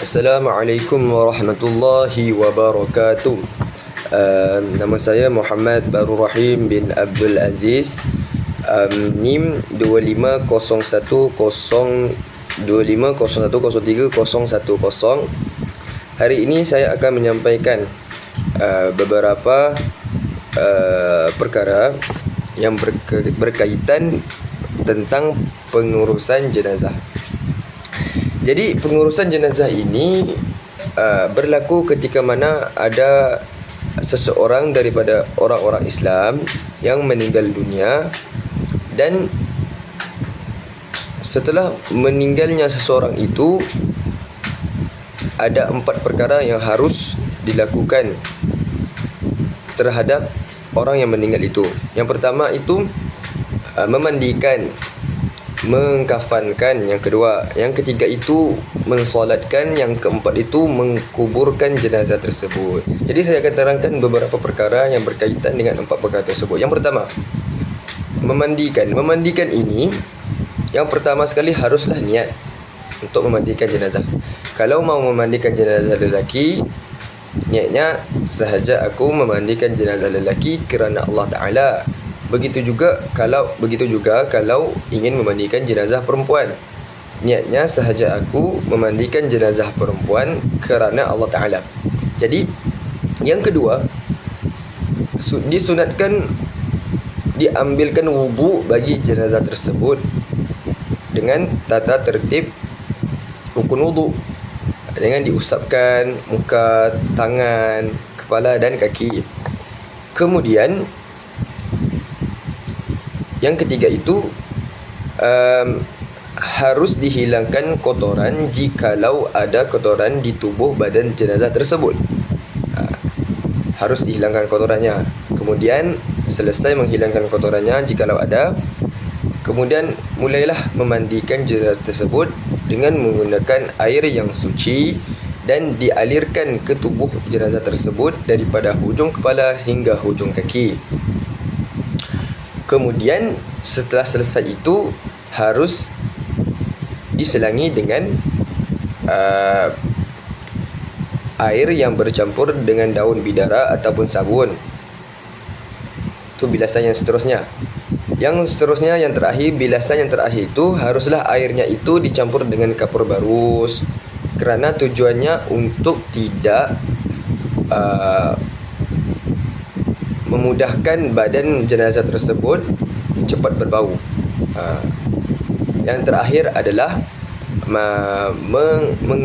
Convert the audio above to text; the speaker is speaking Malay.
Assalamualaikum warahmatullahi wabarakatuh. Um, nama saya Muhammad Baru Rahim bin Abdul Aziz. Um, NIM 25010250103010. Hari ini saya akan menyampaikan uh, beberapa uh, perkara yang berke- berkaitan tentang pengurusan jenazah. Jadi pengurusan jenazah ini uh, berlaku ketika mana ada seseorang daripada orang-orang Islam yang meninggal dunia dan setelah meninggalnya seseorang itu ada empat perkara yang harus dilakukan terhadap orang yang meninggal itu. Yang pertama itu uh, memandikan mengkafankan yang kedua. Yang ketiga itu mensolatkan yang keempat itu mengkuburkan jenazah tersebut. Jadi saya akan terangkan beberapa perkara yang berkaitan dengan empat perkara tersebut. Yang pertama memandikan. Memandikan ini yang pertama sekali haruslah niat untuk memandikan jenazah. Kalau mau memandikan jenazah lelaki niatnya sahaja aku memandikan jenazah lelaki kerana Allah Taala Begitu juga kalau begitu juga kalau ingin memandikan jenazah perempuan. Niatnya sahaja aku memandikan jenazah perempuan kerana Allah Taala. Jadi yang kedua disunatkan diambilkan wudu bagi jenazah tersebut dengan tata tertib rukun wudu dengan diusapkan muka, tangan, kepala dan kaki. Kemudian yang ketiga itu um, harus dihilangkan kotoran jikalau ada kotoran di tubuh badan jenazah tersebut. Uh, harus dihilangkan kotorannya. Kemudian selesai menghilangkan kotorannya jikalau ada, kemudian mulailah memandikan jenazah tersebut dengan menggunakan air yang suci dan dialirkan ke tubuh jenazah tersebut daripada hujung kepala hingga hujung kaki. Kemudian setelah selesai itu harus diselangi dengan uh, air yang bercampur dengan daun bidara ataupun sabun. Itu bilasan yang seterusnya. Yang seterusnya yang terakhir bilasan yang terakhir itu haruslah airnya itu dicampur dengan kapur barus kerana tujuannya untuk tidak uh, memudahkan badan jenazah tersebut cepat berbau. Ha. Yang terakhir adalah meng